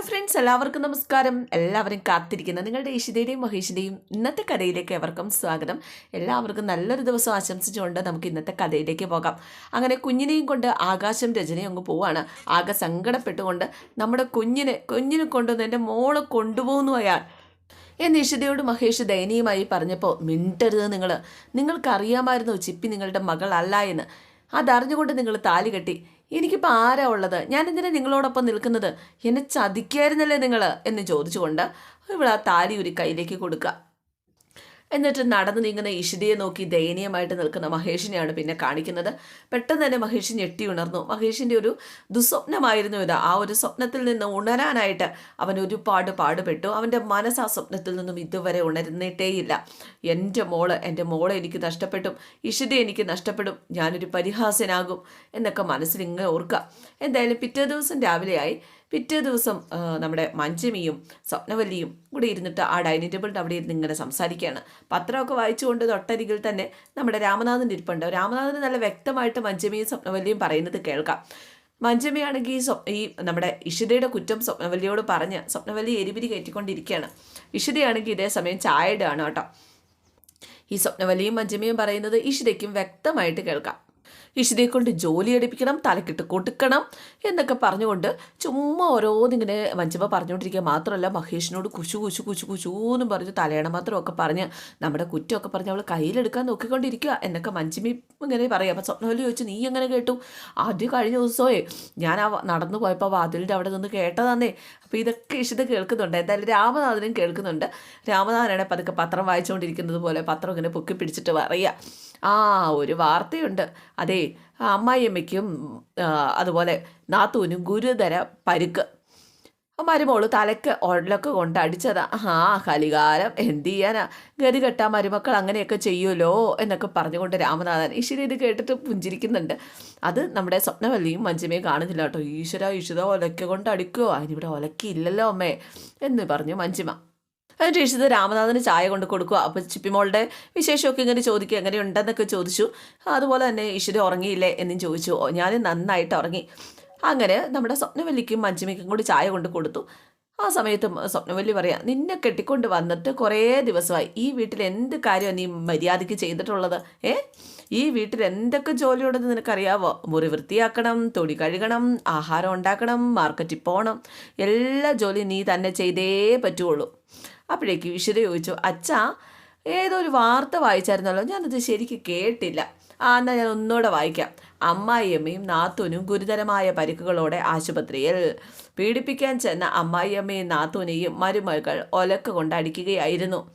Hello friends എല്ലാവർക്കും നമസ്കാരം. എല്ലാവരും കാത്തിരിക്കുന്ന. നിങ്ങളുടെ ഇഷിതയുടെയും മഹേഷിന്റെയും ഇന്നത്തെ കഥയിലേക്ക് എവർക്കും സ്വാഗതം. എല്ലാവർക്കും നല്ലൊരു ദിവസം ആശംസിച്ചുകൊണ്ട് നമുക്ക് ഇന്നത്തെ കഥയിലേക്ക് പോകാം. അങ്ങനെ കുഞ്ഞിനെയും കൊണ്ട് ആകാശം രചനയും അങ്ങ് പോവാണ്. ആകെ സങ്കടപ്പെട്ടുകൊണ്ട് നമ്മുടെ കുഞ്ഞിനെ കുഞ്ഞിനെ കൊണ്ടുവന്ന് എന്റെ മോളെ കൊണ്ടുപോകുന്നു അയാൾ. എന്ന് ഇഷിതയോട് മഹേഷ് ദയനീയമായി പറഞ്ഞപ്പോൾ മിണ്ടരുത് നിങ്ങൾ. നിങ്ങൾക്കറിയാമായിരുന്നു ചിപ്പി നിങ്ങളുടെ മകളല്ല എന്ന്. അതറിഞ്ഞുകൊണ്ട് നിങ്ങൾ താലി കെട്ടി എനിക്കിപ്പോൾ ആരാ ഉള്ളത്? ഞാൻ എന്തിനാ നിങ്ങളോടൊപ്പം നിൽക്കുന്നത്? എന്നെ ചതിക്കായിരുന്നല്ലേ നിങ്ങൾ എന്ന് ചോദിച്ചുകൊണ്ട് ഇവിടെ ആ താലി ഒരു കയ്യിലേക്ക് കൊടുക്കുക. എന്നിട്ട് നടന്നു നീങ്ങുന്ന ഇഷിതയെ നോക്കി ദയനീയമായിട്ട് നിൽക്കുന്ന മഹേഷിനെയാണ് പിന്നെ കാണിക്കുന്നത്. പെട്ടെന്ന് തന്നെ മഹേഷ് ഞെട്ടി ഉണർന്നു. മഹേഷിന്റെ ഒരു ദുസ്വപ്നമായിരുന്നു ഇത്. ആ ഒരു സ്വപ്നത്തിൽ നിന്ന് ഉണരാനായിട്ട് അവൻ ഒരുപാട് പാടുപെട്ടു. അവന്റെ മനസ്സ് ആ സ്വപ്നത്തിൽ നിന്നും ഇതുവരെ ഉണരുന്നിട്ടേയില്ല. എന്റെ മോൾ എന്റെ മോളെ എനിക്ക് നഷ്ടപ്പെട്ടു. ഇഷിത എനിക്ക് നഷ്ടപ്പെടും. ഞാനൊരു പരിഹാസനാകും എന്നൊക്കെ മനസ്സിൽ ഇങ്ങനെ ഓർക്കുക. എന്തായാലും പിറ്റേ ദിവസം രാവിലെയായി. പിറ്റേ ദിവസം നമ്മുടെ മഞ്ചമിയും സ്വപ്നവല്ലിയും കൂടെ ഇരുന്നിട്ട് ആ ഡൈനിങ് ടേബിളിന്റെ അവിടെ ഇരുന്ന് ഇങ്ങനെ സംസാരിക്കുകയാണ്. പത്രമൊക്കെ വായിച്ചുകൊണ്ട് തൊട്ടരികിൽ തന്നെ നമ്മുടെ രാമനാഥൻ ഇരിപ്പുണ്ട്. രാമനാഥന് നല്ല വ്യക്തമായിട്ട് മഞ്ചമിയും സ്വപ്നവല്ലിയും പറയുന്നത് കേൾക്കാം. മഞ്ചമിയാണെങ്കിൽ ഈ സ്വപ്ന ഈ നമ്മുടെ ഇഷിതയുടെ കുറ്റം സ്വപ്നവല്ലിയോട് പറഞ്ഞ് സ്വപ്നവല്ലി എരിപിരി കയറ്റിക്കൊണ്ടിരിക്കുകയാണ്. ഇഷിതയാണെങ്കിൽ ഇതേ സമയം ചായ ഇടുകയാണ് കേട്ടോ. ഈ സ്വപ്നവല്ലിയും മഞ്ചമിയും പറയുന്നത് ഇഷിതയ്ക്കും വ്യക്തമായിട്ട് കേൾക്കാം. ഇഷിതയെ കൊണ്ട് ജോലി എടുപ്പിക്കണം തലക്കിട്ട് കൊടുക്കണം എന്നൊക്കെ പറഞ്ഞുകൊണ്ട് ചുമ്മാ ഓരോന്നിങ്ങനെ മഞ്ചമ്മ പറഞ്ഞുകൊണ്ടിരിക്കുക. മാത്രമല്ല മഹേഷിനോട് കുശു കുശു കുശു കുശൂന്നും പറഞ്ഞു തലയണ മാത്രമൊക്കെ പറഞ്ഞ് നമ്മുടെ കുറ്റമൊക്കെ പറഞ്ഞ് അവൾ കയ്യിലെടുക്കാൻ നോക്കിക്കൊണ്ടിരിക്കുക എന്നൊക്കെ മഞ്ചമി ഇങ്ങനെ പറയാം. അപ്പം സ്വപ്നവൽ ചോദിച്ചു നീ എങ്ങനെ കേട്ടു? ആദ്യം കഴിഞ്ഞ ദിവസമേ ഞാൻ ആ നടന്നു പോയപ്പോൾ വാതിലിന്റെ അവിടെ നിന്ന് കേട്ടതാന്നേ. അപ്പോൾ ഇതൊക്കെ ഇഷിത കേൾക്കുന്നുണ്ട്. എന്തായാലും രാമനാഥനും കേൾക്കുന്നുണ്ട്. രാമനാഥനാണ് പതുക്കെ പത്രം വായിച്ചുകൊണ്ടിരിക്കുന്നത് പോലെ പത്രം ഇങ്ങനെ പൊക്കി പിടിച്ചിട്ട് പറയുക. ആ ഒരു വാർത്തയുണ്ട്. അതെ അമ്മായിയമ്മയ്ക്കും അതുപോലെ നാത്തൂനും ഗുരുതര പരുക്ക്. മരുമോൾ തലക്ക് ഉള്ളക്ക് കൊണ്ട് അടിച്ചതാ. ആ കലികാലം എന്ത് ചെയ്യാനാ? ഗതി കെട്ട മരുമക്കൾ അങ്ങനെയൊക്കെ ചെയ്യുമല്ലോ എന്നൊക്കെ പറഞ്ഞുകൊണ്ട് രാമനാഥൻ ഈശ്വര ഇത് കേട്ടിട്ട് പുഞ്ചിരിക്കുന്നുണ്ട്. അത് നമ്മുടെ സ്വപ്നവല്ലിയും മഞ്ജുമയും കാണുന്നില്ല കേട്ടോ. ഈശ്വര ഈശ്വര ഒലക്ക കൊണ്ട് അടിക്കുമോ അതിനിവിടെ ഒലക്കില്ലല്ലോ അമ്മേ എന്ന് പറഞ്ഞു മഞ്ചിമ എന്നിട്ട് ഇഷിത് രാമനാഥന് ചായ കൊണ്ട് കൊടുക്കുക. അപ്പോൾ ചിപ്പിമോളുടെ വിശേഷമൊക്കെ ഇങ്ങനെ ചോദിക്കുക. എങ്ങനെയുണ്ടെന്നൊക്കെ ചോദിച്ചു. അതുപോലെ തന്നെ ഈശ്വര ഉറങ്ങിയില്ലേ എന്നും ചോദിച്ചു. ഞാൻ നന്നായിട്ട് ഉറങ്ങി. അങ്ങനെ നമ്മുടെ സ്വപ്നവല്ലിക്കും മഞ്ചമിക്കും കൂടി ചായ കൊണ്ട് കൊടുത്തു. ആ സമയത്ത് സ്വപ്നവല്ലി പറയാം നിന്നെ കെട്ടിക്കൊണ്ട് വന്നിട്ട് കുറേ ദിവസമായി. ഈ വീട്ടിൽ എന്ത് കാര്യമാണ് നീ മര്യാദയ്ക്ക് ചെയ്തിട്ടുള്ളത്? ഏ? ഈ വീട്ടിൽ എന്തൊക്കെ ജോലിയുണ്ടെന്ന് നിനക്കറിയാവോ? മുറി വൃത്തിയാക്കണം തൊടി കഴുകണം ആഹാരം ഉണ്ടാക്കണം മാർക്കറ്റിൽ പോകണം എല്ലാ ജോലിയും നീ തന്നെ ചെയ്തേ പറ്റുള്ളൂ. അപ്പോഴേക്ക് ഈശ്വര ചോദിച്ചു അച്ഛാ ഏതോ ഒരു വാർത്ത വായിച്ചായിരുന്നല്ലോ? ഞാനത് ശരിക്ക് കേട്ടില്ല. ആ എന്നാൽ ഞാൻ ഒന്നുകൂടെ വായിക്കാം. അമ്മായിയമ്മയും നാത്തൂനും ഗുരുതരമായ പരിക്കുകളോടെ ആശുപത്രിയിൽ പീഡിപ്പിക്കാൻ ചെന്ന അമ്മായിയമ്മയും നാത്തൂനെയും മരുമകൾ ഒലക്ക കൊണ്ട് അടിക്കുകയായിരുന്നു.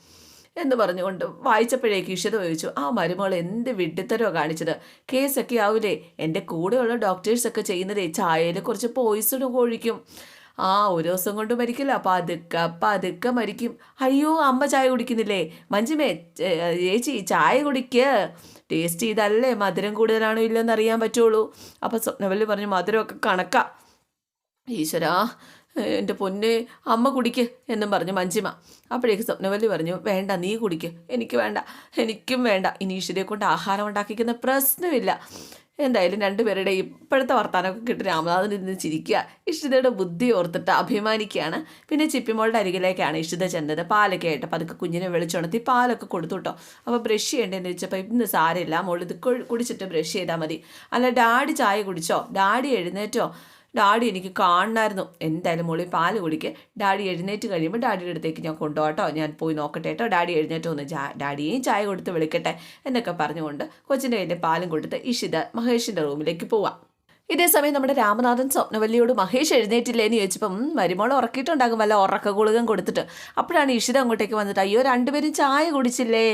എന്ന് പറഞ്ഞുകൊണ്ട് വായിച്ചപ്പോഴേക്ക് ഈശ്വര ചോദിച്ചു ആ മരുമകൾ എന്ത് വിഡ്ഢിത്തരോ കാണിച്ചത്? കേസൊക്കെ ആവൂലേ? എന്റെ കൂടെയുള്ള ഡോക്ടേഴ്സൊക്കെ ചെയ്യുന്നതേ ചായയിൽ കുറച്ച് പോയിസണും ഒഴിക്കും. ആ ഒരു ദിവസം കൊണ്ട് മരിക്കില്ല. പതുക്കെ പതുക്കെ മരിക്കും. അയ്യോ അമ്മ ചായ കുടിക്കുന്നില്ലേ? മഞ്ജുമേ ചേച്ചി ചായ കുടിക്ക്. ടേസ്റ്റ് ചെയ്തല്ലേ മധുരം കൂടുതലാണോ ഇല്ലെന്ന് അറിയാൻ പറ്റുള്ളൂ. അപ്പം സ്വപ്നവല്ലി പറഞ്ഞു മധുരമൊക്കെ കണക്ക. ഈശ്വരാ എന്റെ പൊന്നെ അമ്മ കുടിക്ക് എന്നും പറഞ്ഞു മഞ്ജിമ. അപ്പോഴേക്ക് സ്വപ്നവല്ലി പറഞ്ഞു വേണ്ട നീ കുടിക്ക്. എനിക്ക് വേണ്ട. എനിക്കും വേണ്ട. ഇനി ഈശ്വരയെ കൊണ്ട് ആഹാരം ഉണ്ടാക്കിക്കുന്ന പ്രശ്നമില്ല. എന്തായാലും രണ്ടുപേരുടെ ഇപ്പോഴത്തെ വർത്താനമൊക്കെ കിട്ടി രാമനാഥൻ ഇരുന്ന് ചിരിക്കുക. ഇഷിതയുടെ ബുദ്ധി ഓർത്തിട്ട് അഭിമാനിക്കുകയാണ്. പിന്നെ ചിപ്പിമോളുടെ അരികിലേക്കാണ് ഇഷിത ചെന്നത്. പാലൊക്കെ ആയിട്ട് പതുക്കെ കുഞ്ഞിനെ വിളിച്ചുണർത്തി പാലൊക്കെ കൊടുത്തു കേട്ടോ അപ്പോൾ ബ്രഷ് ചെയ്യേണ്ടതെന്ന് വെച്ചപ്പോൾ ഇന്ന് സാരമില്ല. മോൾ ഇത് കുടിച്ചിട്ട് ബ്രഷ് ചെയ്താൽ മതി. അല്ല ഡാഡി ചായ കുടിച്ചോ? ഡാഡി എഴുന്നേറ്റോ? ഡാഡി എനിക്ക് കാണണമായിരുന്നു എന്തായാലും മോളി പാൽ കുടിക്ക്. ഡാഡി എഴുന്നേറ്റ് കഴിയുമ്പോൾ ഡാഡിയുടെ അടുത്തേക്ക് ഞാൻ കൊണ്ടുപോകട്ടോ ഞാൻ പോയി നോക്കട്ടെ കേട്ടോ. ഡാഡി എഴുന്നേറ്റ് ഒന്ന് ഡാഡിയെയും ചായ കൊടുത്ത് വിളിക്കട്ടെ എന്നൊക്കെ പറഞ്ഞുകൊണ്ട് കൊച്ചിന്റെ കയ്യിൽ പാലും കൊടുത്ത് ഇഷിത മഹേഷിന്റെ റൂമിലേക്ക് പോവാം. ഇതേ സമയം നമ്മുടെ രാമനാഥൻ സ്വപ്നവല്ലിയോട് മഹേഷ് എഴുന്നേറ്റില്ലേ എന്ന് ചോദിച്ചപ്പം "ഉം, മരുമോൾ ഉറക്കിയിട്ടുണ്ടാകും വല്ല ഉറക്ക ഗുളികം കൊടുത്തിട്ട്. അപ്പോഴാണ് ഇഷിത അങ്ങോട്ടേക്ക് വന്നിട്ട് അയ്യോ രണ്ടുപേരും ചായ കുടിച്ചില്ലേ?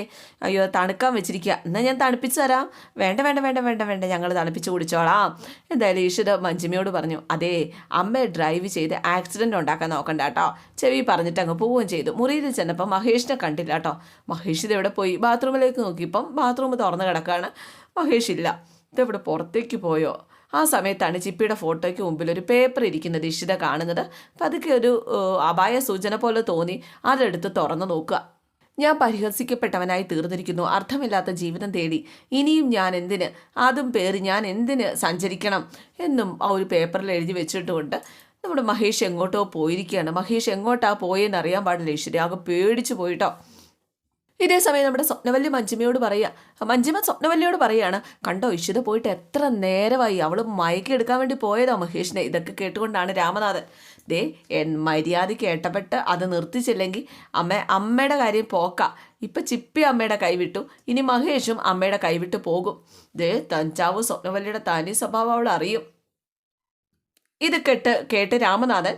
അയ്യോ തണുക്കാൻ വെച്ചിരിക്കുക എന്നാൽ ഞാൻ തണുപ്പിച്ച് തരാം. വേണ്ട വേണ്ട വേണ്ട വേണ്ട വേണ്ട ഞങ്ങൾ തണുപ്പിച്ച് കുടിച്ചോളാം. എന്തായാലും ഇഷിത മഞ്ജിമയോട് പറഞ്ഞു അതെ അമ്മയെ ഡ്രൈവ് ചെയ്ത് ആക്സിഡന്റ് ഉണ്ടാക്കാൻ നോക്കണ്ട കേട്ടോ. ചെവി പറഞ്ഞിട്ട് അങ്ങ് പോവുകയും ചെയ്തു. മുറിയിൽ ചെന്നപ്പോൾ മഹേഷിനെ കണ്ടില്ല കേട്ടോ. മഹേഷ് ഇതെവിടെ പോയി? ബാത്റൂമിലേക്ക് നോക്കിയപ്പം ബാത്റൂം തുറന്ന് കിടക്കുകയാണ് മഹേഷ് ഇല്ല. ഇതെവിടെ പുറത്തേക്ക് പോയോ? ആ സമയത്താണ് ചിപ്പിയുടെ ഫോട്ടോയ്ക്ക് മുമ്പിൽ ഒരു പേപ്പർ ഇരിക്കുന്നത് ഇഷിത കാണുന്നത്. പതുക്കെ ഒരു അപായ സൂചന പോലെ തോന്നി. അതെടുത്ത് തുറന്നു നോക്കുക. ഞാൻ പരിഹസിക്കപ്പെട്ടവനായി തീർന്നിരിക്കുന്നു. അർത്ഥമില്ലാത്ത ജീവിതം തേടി. ഇനിയും ഞാൻ എന്തിന്? അതും പേര് ഞാൻ എന്തിന് സഞ്ചരിക്കണം? എന്നും ആ ഒരു പേപ്പറിൽ എഴുതി വെച്ചിട്ടുകൊണ്ട് നമ്മുടെ മഹേഷ് എങ്ങോട്ടോ പോയിരിക്കുകയാണ്. മഹേഷ് എങ്ങോട്ടാണ് പോയെന്ന് അറിയാൻ പാടില്ല. ഈശ്വരി ആകെ പേടിച്ചു പോയിട്ടോ. ഇതേ സമയം നമ്മുടെ സ്വപ്നവല്ലി മഞ്ജിമയോട് പറയുക. മഞ്ജിമ സ്വപ്നവല്ലിയോട് പറയുകയാണ് കണ്ടോ ഇഷിത പോയിട്ട് എത്ര നേരമായി അവൾ മയക്കി എടുക്കാൻ വേണ്ടി പോയതോ മഹേഷിനെ. ഇതൊക്കെ കേട്ടുകൊണ്ടാണ് രാമനാഥൻ. ദേ എൻ മര്യാദയ്ക്ക് ഏട്ടപ്പെട്ട് അത് നിർത്തിച്ചില്ലെങ്കിൽ അമ്മ അമ്മയുടെ കാര്യം പോക്ക. ഇപ്പം ചിപ്പി അമ്മയുടെ കൈവിട്ടു. ഇനി മഹേഷും അമ്മയുടെ കൈവിട്ട് പോകും. ദേ തഞ്ചാവ് സ്വപ്നവല്ലിയുടെ തനി സ്വഭാവം അവൾ അറിയും. ഇത് കേട്ട് കേട്ട് രാമനാഥൻ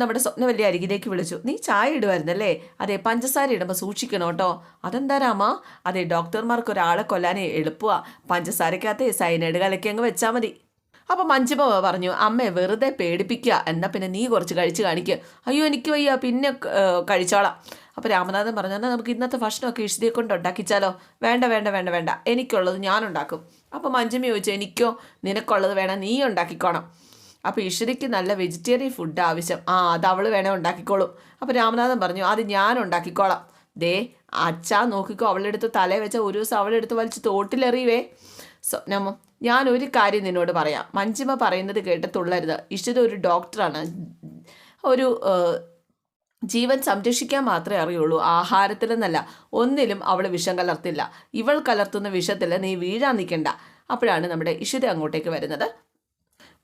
നമ്മുടെ സ്വപ്നവല്ലി അരികിലേക്ക് വിളിച്ചു. നീ ചായ ഇടുമായിരുന്നല്ലേ അതെ പഞ്ചസാര ഇടുമ്പോൾ സൂക്ഷിക്കണം കേട്ടോ. അതെന്താ രാമ? അതെ ഡോക്ടർമാർക്ക് ഒരാളെ കൊല്ലാനേ എളുപ്പമാണ് പഞ്ചസാരക്കകത്ത് സൈനൈഡ് കലക്കി അങ്ങ് വെച്ചാൽ മതി. അപ്പം മഞ്ജുമ പറഞ്ഞു അമ്മേ വെറുതെ പേടിപ്പിക്കുക എന്നാൽ പിന്നെ നീ കുറച്ച് കഴിച്ച് കാണിക്കുക അയ്യോ എനിക്ക് വയ്യ. പിന്നെ കഴിച്ചോളാം. അപ്പോൾ രാമനാഥൻ പറഞ്ഞു എന്നാൽ നമുക്ക് ഇന്നത്തെ ഭക്ഷണമൊക്കെ ഇഷ്ടിയെ കൊണ്ട് ഉണ്ടാക്കിച്ചാലോ? വേണ്ട വേണ്ട വേണ്ട വേണ്ട. എനിക്കുള്ളത് ഞാൻ ഉണ്ടാക്കും അപ്പോൾ മഞ്ജുമ ചോദിച്ചു എനിക്കോ? നിനക്കുള്ളത് വേണം നീ ഉണ്ടാക്കിക്കോണം. അപ്പോൾ ഈശ്വരിക്ക് നല്ല വെജിറ്റേറിയൻ ഫുഡ് ആവശ്യം. ആ അത് അവൾ വേണേൽ ഉണ്ടാക്കിക്കോളും. അപ്പോൾ രാമനാഥൻ പറഞ്ഞു അത് ഞാൻ ഉണ്ടാക്കിക്കോളാം. ദേ അച്ഛാ നോക്കിക്കോ അവളെടുത്ത് തലേ വെച്ച ഒരു ദിവസം അവളെടുത്ത് വലിച്ച് തോട്ടിലെറിയുവേ. സ്വപ്നമ്മ ഞാൻ ഒരു കാര്യം നിന്നോട് പറയാം. മഞ്ജിമ പറയുന്നത് കേട്ട് തുള്ളരുത് ഇഷ്ടത ഒരു ഡോക്ടറാണ്. ഒരു ജീവൻ സംരക്ഷിക്കാൻ മാത്രമേ അറിയുള്ളൂ. ആഹാരത്തിലെന്നല്ല ഒന്നിലും അവൾ വിഷം കലർത്തില്ല. ഇവൾ കലർത്തുന്ന വിഷത്തിൽ നീ വീഴാൻ നിൽക്കണ്ട അപ്പോഴാണ് നമ്മുടെ ഇഷിത അങ്ങോട്ടേക്ക് വരുന്നത്.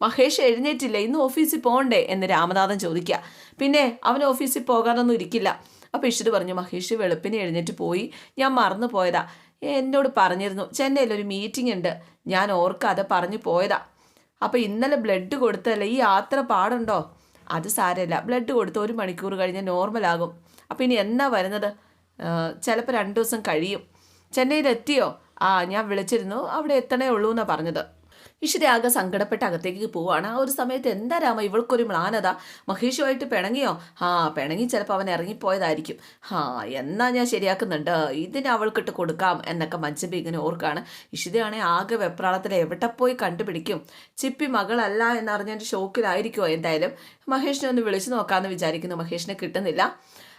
മഹേഷ് എഴുന്നേറ്റില്ല ഇന്ന് ഓഫീസിൽ പോകണ്ടേ എന്ന് രാമനാഥൻ ചോദിക്കുക. പിന്നെ അവൻ ഓഫീസിൽ പോകാനൊന്നും ഇരിക്കില്ല. അപ്പോൾ ഇഷിത് പറഞ്ഞു മഹേഷ് വെളുപ്പിനെ എഴുന്നേറ്റ് പോയി. ഞാൻ മറന്നു പോയതാ. എന്നോട് പറഞ്ഞിരുന്നു ചെന്നൈയിൽ ഒരു മീറ്റിംഗ് ഉണ്ട്. ഞാൻ ഓർക്കാതെ പറഞ്ഞു പോയതാ. അപ്പോൾ ഇന്നലെ ബ്ലഡ് കൊടുത്തല്ലേ ഈ യാത്ര പാടുണ്ടോ? അത് സാരമില്ല. ബ്ലഡ് കൊടുത്ത് ഒരു മണിക്കൂർ കഴിഞ്ഞ് നോർമലാകും അപ്പോൾ ഇനി എന്നാ വരുന്നത്? ചിലപ്പോൾ രണ്ട് ദിവസം കഴിയും. ചെന്നൈയിൽ എത്തിയോ ആ ഞാൻ വിളിച്ചിരുന്നു. അവിടെ എത്തണേ ഉള്ളൂ എന്നാണ് പറഞ്ഞത്. ഇഷിത ആകെ സങ്കടപ്പെട്ട് അകത്തേക്ക് പോവാണ്. ആ ഒരു സമയത്ത് എന്താ രാമ ഇവൾക്കൊരു മ്ലാനത? മഹേഷുമായിട്ട് പിണങ്ങിയോ? ആ പിണങ്ങി ചിലപ്പോൾ അവൻ ഇറങ്ങിപ്പോയതായിരിക്കും. ആ എന്നാ ഞാൻ ശരിയാക്കുന്നുണ്ട്. ഇതിന് അവൾക്കിട്ട് കൊടുക്കാം എന്നൊക്കെ മഞ്ചബി ഇങ്ങനെ ഓർക്കാണ്. ഇഷിതയാണെങ്കിൽ ആകെ വെപ്രാളത്തിൽ എവിടെ പോയി കണ്ടുപിടിക്കും? ചിപ്പി മകളല്ല എന്നറിഞ്ഞതിന്റെ ഷോക്കിലായിരിക്കുമോ എന്തായാലും? മഹേഷിനെ ഒന്ന് വിളിച്ചു നോക്കാമെന്ന് വിചാരിക്കുന്നു. മഹേഷിനെ കിട്ടുന്നില്ല.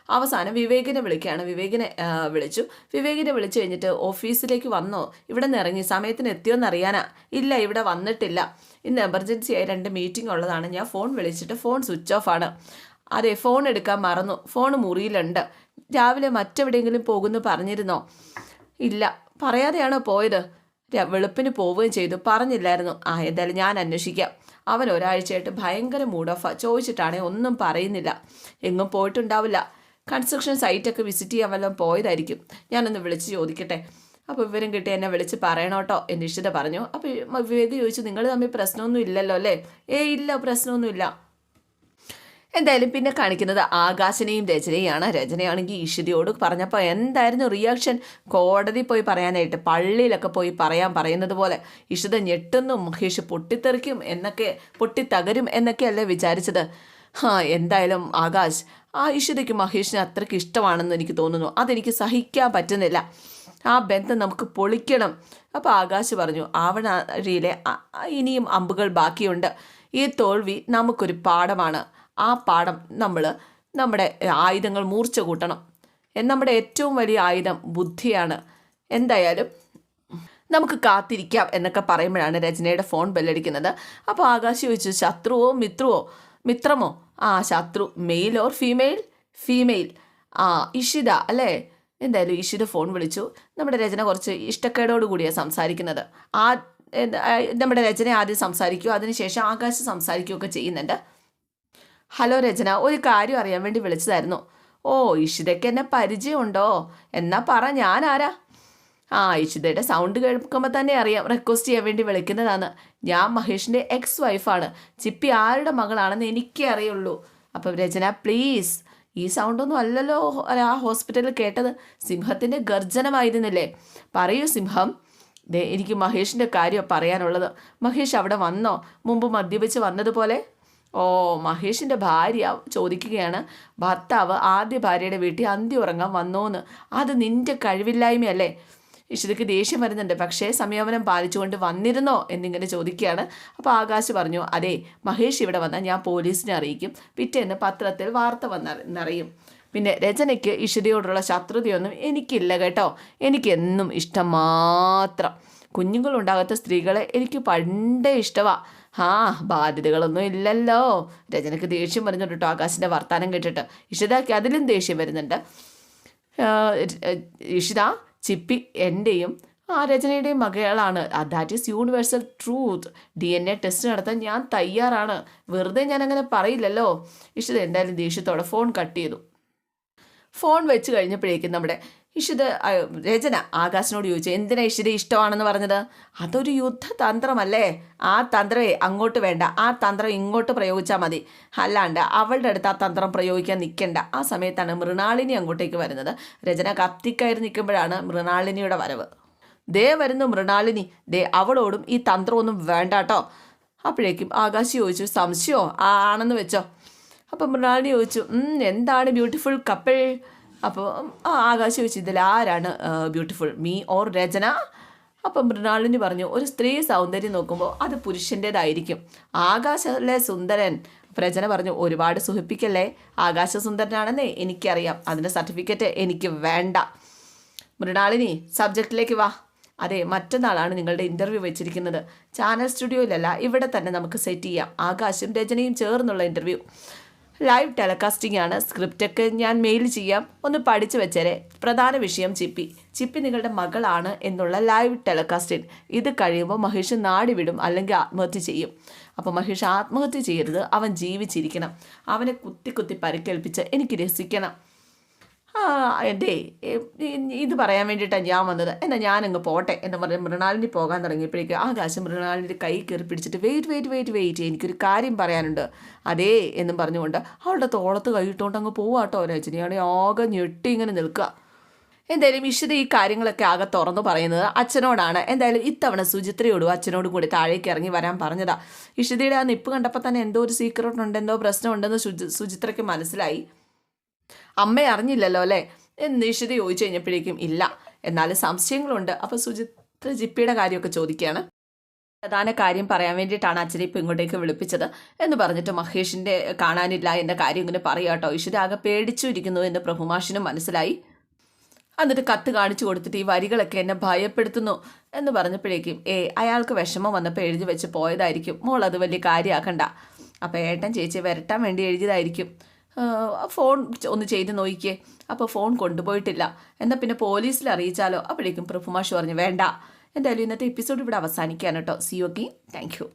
അവസാനം വിവേകിനെ വിളിക്കുകയാണ്. വിവേകിനെ വിളിച്ചു. വിവേകിനെ വിളിച്ചു കഴിഞ്ഞിട്ട് ഓഫീസിലേക്ക് വന്നോ? ഇവിടെ നിന്ന് ഇറങ്ങി. സമയത്തിന് എത്തിയോന്ന് അറിയാനാ ഇല്ല ഇവിടെ വന്നിട്ടില്ല. ഇന്ന് എമർജൻസി ആയി രണ്ട് മീറ്റിംഗ് ഉള്ളതാണ്. ഞാൻ ഫോൺ വിളിച്ചിട്ട് ഫോൺ സ്വിച്ച് ഓഫ് ആണ്. അതെ ഫോൺ എടുക്കാൻ മറന്നു. ഫോൺ മുറിയിലുണ്ട്. രാവിലെ മറ്റെവിടെയെങ്കിലും പോകുന്നു പറഞ്ഞിരുന്നോ? ഇല്ല. പറയാതെയാണോ പോയത്? വെളുപ്പിന് പോവുകയും ചെയ്തു. പറഞ്ഞില്ലായിരുന്നു. ആ എന്തായാലും ഞാൻ അന്വേഷിക്കാം. അവൻ ഒരാഴ്ചയായിട്ട് ഭയങ്കര മൂഡ് ഓഫാണ് ചോദിച്ചിട്ടാണെങ്കിൽ ഒന്നും പറയുന്നില്ല. എങ്ങും പോയിട്ടുണ്ടാവില്ല. കൺസ്ട്രക്ഷൻ സൈറ്റൊക്കെ വിസിറ്റ് ചെയ്യാൻ വല്ലതും പോയതായിരിക്കും. ഞാനൊന്ന് വിളിച്ച് ചോദിക്കട്ടെ. അപ്പോൾ ഇവരും കിട്ടി എന്നെ വിളിച്ച് പറയണോട്ടോ എന്ന് ഇഷിത പറഞ്ഞു. അപ്പോൾ വിവേക് ചോദിച്ചു നിങ്ങൾ തമ്മിൽ പ്രശ്നമൊന്നും ഇല്ലല്ലോ അല്ലേ? ഏ ഇല്ല പ്രശ്നമൊന്നുമില്ല. എന്തായാലും പിന്നെ കാണിക്കുന്നത് ആകാശനെയും രചനയാണ് രചനയാണെങ്കിൽ ഈശ്വരിയോട് പറഞ്ഞപ്പോൾ എന്തായിരുന്നു റിയാക്ഷൻ കോടതി പോയി പറയാനായിട്ട് പള്ളിയിലൊക്കെ പോയി പറയാൻ പറയുന്നത് പോലെ. ഇഷിത ഞെട്ടുന്നു മഹേഷ് പൊട്ടിത്തെറിക്കും എന്നൊക്കെ പൊട്ടിത്തകരും എന്നൊക്കെയല്ലേ വിചാരിച്ചത്? ആ എന്തായാലും ആകാശ് ആ ഈശ്വരയ്ക്ക് മഹേഷിനെ അത്രയ്ക്ക് ഇഷ്ടമാണെന്ന് എനിക്ക് തോന്നുന്നു. അതെനിക്ക് സഹിക്കാൻ പറ്റുന്നില്ല. ആ ബന്ധം നമുക്ക് പൊളിക്കണം. അപ്പോൾ ആകാശ് പറഞ്ഞു അ- ഇനിയും അമ്പുകൾ ബാക്കിയുണ്ട്. ഈ തോൽവി നമുക്കൊരു പാഠമാണ്. ആ പാഠം നമ്മൾ നമ്മുടെ ആയുധങ്ങൾ മൂർച്ച കൂട്ടണം. നമ്മുടെ ഏറ്റവും വലിയ ആയുധം ബുദ്ധിയാണ്. എന്തായാലും നമുക്ക് കാത്തിരിക്കാം എന്നൊക്കെ പറയുമ്പോഴാണ് രചനയുടെ ഫോൺ ബെല്ലടിക്കുന്നത്. അപ്പോൾ ആകാശ് ചോദിച്ചു ശത്രുവോ മിത്രുവോ? മിത്രമോ? ആ ശത്രു. മെയിൽ ഓർ ഫീമെയിൽ ഫീമെയിൽ ആ ഇഷിത അല്ലേ? എന്തായാലും ഇഷിത ഫോൺ വിളിച്ചു. നമ്മുടെ രചന കുറച്ച് ഇഷ്ടക്കേടോട് കൂടിയാണ് സംസാരിക്കുന്നത്. ആ നമ്മുടെ രചന ആദ്യം സംസാരിക്കുക അതിനുശേഷം ആകാശ് സംസാരിക്കുകയൊക്കെ ചെയ്യുന്നുണ്ട്. ഹലോ രചന ഒരു കാര്യം അറിയാൻ വേണ്ടി വിളിച്ചതായിരുന്നു. ഓ ഇഷിതയ്ക്ക് എന്നെ പരിചയമുണ്ടോ? എന്നാ പറ ഞാൻ ആരാ ആ ഇഷിതയുടെ സൗണ്ട് കേൾക്കുമ്പോൾ തന്നെ അറിയാം. റിക്വസ്റ്റ് ചെയ്യാൻ വേണ്ടി വിളിക്കുന്നതാണ്. ഞാൻ മഹേഷിന്റെ എക്സ് വൈഫാണ് ചിപ്പി ആരുടെ മകളാണെന്ന് എനിക്കേ അറിയുള്ളൂ. അപ്പം രചന പ്ലീസ് ഈ സൗണ്ടൊന്നും അല്ലല്ലോ ആ ഹോസ്പിറ്റലിൽ കേട്ടത്. സിംഹത്തിന്റെ ഗർജനമായിരുന്നില്ലേ? പറയൂ സിംഹം. ദേ എനിക്ക് മഹേഷിന്റെ കാര്യം പറയാനുള്ളത്. മഹേഷ് അവിടെ വന്നോ? മുമ്പ് മദ്യപിച്ച് വന്നതുപോലെ? ഓ മഹേഷിന്റെ ഭാര്യ ചോദിക്കുകയാണ്. ഭർത്താവ് ആദ്യ ഭാര്യയുടെ വീട്ടിൽ അന്തി ഉറങ്ങാൻ വന്നോന്ന്. അത് നിന്റെ കഴിവില്ലായ്മയല്ലേ? ഇഷിതയ്ക്ക് ദേഷ്യം വരുന്നുണ്ട്. പക്ഷേ സംയമനം പാലിച്ചുകൊണ്ട് വന്നിരുന്നോ എന്നിങ്ങനെ ചോദിക്കുകയാണ്. അപ്പോൾ ആകാശ് പറഞ്ഞു അതെ മഹേഷ് ഇവിടെ വന്നാൽ ഞാൻ പോലീസിനെ അറിയിക്കും. പിറ്റേന്ന് പത്രത്തിൽ വാർത്ത വന്നറിയും പിന്നെ രചനയ്ക്ക് ഇഷിതയോടുള്ള ശത്രുതയൊന്നും എനിക്കില്ല കേട്ടോ. എനിക്കെന്നും ഇഷ്ടം മാത്രം. കുഞ്ഞുങ്ങളുണ്ടാകാത്ത സ്ത്രീകളെ എനിക്ക് പണ്ടേ ഇഷ്ടമാണ് ആ ബാധ്യതകളൊന്നും ഇല്ലല്ലോ. രചനയ്ക്ക് ദേഷ്യം വരുന്നുണ്ട് കേട്ടോ ആകാശിന്റെ വർത്തമാനം കേട്ടിട്ട്. ഇഷിതയ്ക്ക് അതിലും ദേഷ്യം വരുന്നുണ്ട്. ഇഷിത ചിപ്പി എന്റെയും ആ രചനയുടെയും മകളാണ്. That is universal truth D N A test നടത്താൻ ഞാൻ തയ്യാറാണ്. വെറുതെ ഞാൻ അങ്ങനെ പറയില്ലല്ലോ. ഇഷ്ടത് എന്തായാലും ദേഷ്യത്തോടെ ഫോൺ കട്ട് ചെയ്തു. ഫോൺ വെച്ച് കഴിഞ്ഞപ്പോഴേക്കും നമ്മുടെ ഇഷിത് രചന ആകാശിനോട് ചോദിച്ചു എന്തിനാ ഇഷിത് ഇഷ്ടമാണെന്ന് പറഞ്ഞത്? അതൊരു യുദ്ധതന്ത്രമല്ലേ. ആ തന്ത്രമേ അങ്ങോട്ട് വേണ്ട. ആ തന്ത്രം ഇങ്ങോട്ട് പ്രയോഗിച്ചാൽ മതി. അല്ലാണ്ട് അവളുടെ അടുത്ത് ആ തന്ത്രം പ്രയോഗിക്കാൻ നിൽക്കണ്ട ആ സമയത്താണ് മൃണാളിനി അങ്ങോട്ടേക്ക് വരുന്നത്. രചന കത്തിക്കയറി നിൽക്കുമ്പോഴാണ് മൃണാളിനിയുടെ വരവ്. ദേ വരുന്നു മൃണാളിനി. ദേ അവളോടും ഈ തന്ത്രമൊന്നും വേണ്ട കേട്ടോ അപ്പോഴേക്കും ആകാശ് ചോദിച്ചു സംശയമോ? ആണെന്ന് വെച്ചോ. അപ്പം മൃണാളിനി ചോദിച്ചു എന്താണ് ബ്യൂട്ടിഫുൾ കപ്പിൾ അപ്പോൾ ആ ആകാശ് ചോദിച്ചു ഇതിൽ ആരാണ് ബ്യൂട്ടിഫുൾ മീ ഓർ രചന? അപ്പം മൃണാളിനി പറഞ്ഞു ഒരു സ്ത്രീ സൗന്ദര്യം നോക്കുമ്പോൾ അത് പുരുഷന്റേതായിരിക്കും. ആകാശല്ലേ സുന്ദരൻ അപ്പം രചന പറഞ്ഞു ഒരുപാട് സുഹിപ്പിക്കല്ലേ ആകാശ സുന്ദരനാണെന്നേ എനിക്കറിയാം. അതിന്റെ സർട്ടിഫിക്കറ്റ് എനിക്ക് വേണ്ട. മൃണാളിനി സബ്ജക്റ്റിലേക്ക് വാ. അതെ മറ്റന്നാളാണ് നിങ്ങളുടെ ഇന്റർവ്യൂ വെച്ചിരിക്കുന്നത്. ചാനൽ സ്റ്റുഡിയോയിലല്ല ഇവിടെ തന്നെ നമുക്ക് സെറ്റ് ചെയ്യാം. ആകാശും രചനയും ചേർന്നുള്ള ഇന്റർവ്യൂ ലൈവ് ടെലികാസ്റ്റിംഗ് ആണ് സ്ക്രിപ്റ്റൊക്കെ ഞാൻ മെയിൽ ചെയ്യാം. ഒന്ന് പഠിച്ചു വെച്ചേരെ. പ്രധാന വിഷയം ചിപ്പി. ചിപ്പി നിങ്ങളുടെ മകളാണ് എന്നുള്ള ലൈവ് ടെലികാസ്റ്റിംഗ് ഇത് കഴിയുമ്പോൾ മഹേഷ് നാടി വിടും അല്ലെങ്കിൽ ആത്മഹത്യ ചെയ്യും. അപ്പോൾ മഹേഷ് ആത്മഹത്യ ചെയ്യരുത്. അവൻ ജീവിച്ചിരിക്കണം. അവനെ കുത്തി കുത്തി പരിക്കേൽപ്പിച്ച് എനിക്ക് രസിക്കണം. എന്റെ ഇത് പറയാൻ വേണ്ടിയിട്ടാണ് ഞാൻ വന്നത്. എന്നാൽ ഞാനങ്ങ് പോട്ടെ എന്ന് പറഞ്ഞ് മൃണാലിനി പോകാൻ തുടങ്ങിയപ്പോഴേക്കും ആകാശം മൃണാലിന്റെ കൈ കയറി പിടിച്ചിട്ട് വെയിറ്റ് വെയിറ്റ് വെയിറ്റ് വെയിറ്റ് എനിക്കൊരു കാര്യം പറയാനുണ്ട്. അതേ എന്നും പറഞ്ഞുകൊണ്ട് അവളുടെ തോളത്ത് കൈയിട്ടുകൊണ്ട് അങ്ങ് പോവാ പോവാട്ടോ രജനിയാണെ ആകെ ഞെട്ടി ഇങ്ങനെ നിൽക്കുക എന്തായാലും ഇഷിത ഈ കാര്യങ്ങളൊക്കെ ആകെ തുറന്നു പറയുന്നത് അച്ഛനോടാണ്. എന്തായാലും ഇത്തവണ സുചിത്രയോടും അച്ഛനോടും കൂടി താഴേക്ക് ഇറങ്ങി വരാൻ പറഞ്ഞതാ. ഇഷിതയുടെ ആ നിപ്പ് കണ്ടപ്പോൾ തന്നെ എന്തോ ഒരു സീക്രട്ട് ഉണ്ട് എന്തോ പ്രശ്നമുണ്ടെന്ന് സുചിത്രയ്ക്ക് മനസ്സിലായി. അമ്മ അറിഞ്ഞില്ലല്ലോ അല്ലേ? എന്ന് നിഷിത ചോദിച്ചു കഴിഞ്ഞപ്പോഴേക്കും ഇല്ല. എന്നാലും സംശയങ്ങളുണ്ട്. അപ്പോൾ സുചിത്ര ജിപ്പിയുടെ കാര്യമൊക്കെ ചോദിക്കുകയാണ്. പ്രധാന കാര്യം പറയാൻ വേണ്ടിയിട്ടാണ് അച്ഛനെ ഇപ്പം ഇങ്ങോട്ടേക്ക് വിളിപ്പിച്ചത് എന്ന് പറഞ്ഞിട്ട് മഹേഷിന്റെ കാണാനില്ല എന്ന കാര്യം ഇങ്ങനെ പറയാം കേട്ടോ. ഇഷിത ആകെ പേടിച്ചു ഇരിക്കുന്നു എന്ന് പ്രഭുമാഷിനും മനസ്സിലായി. എന്നിട്ട് കത്ത് കാണിച്ചു കൊടുത്തിട്ട് ഈ വരികളൊക്കെ എന്നെ ഭയപ്പെടുത്തുന്നു എന്ന് പറഞ്ഞപ്പോഴേക്കും ഏ അയാൾക്ക് വിഷമം വന്നപ്പോൾ എഴുതി വെച്ച് പോയതായിരിക്കും. മോൾ അത് വലിയ കാര്യമാക്കണ്ട. അപ്പോൾ ഏട്ടൻ ചേച്ചി വരട്ടാൻ വേണ്ടി എഴുതിയതായിരിക്കും. ഫോൺ ഒന്ന് ചെയ്ത് നോക്കിക്കേ. അപ്പോൾ ഫോൺ കൊണ്ടുപോയിട്ടില്ല. എന്നാൽ പിന്നെ പോലീസിൽ അറിയിച്ചാലോ? അപ്പോഴേക്കും പ്രഭുമാഷ് പറഞ്ഞു വേണ്ട. എന്തായാലും ഇന്നത്തെ എപ്പിസോഡ് ഇവിടെ അവസാനിക്കാൻ കേട്ടോ. C okay thank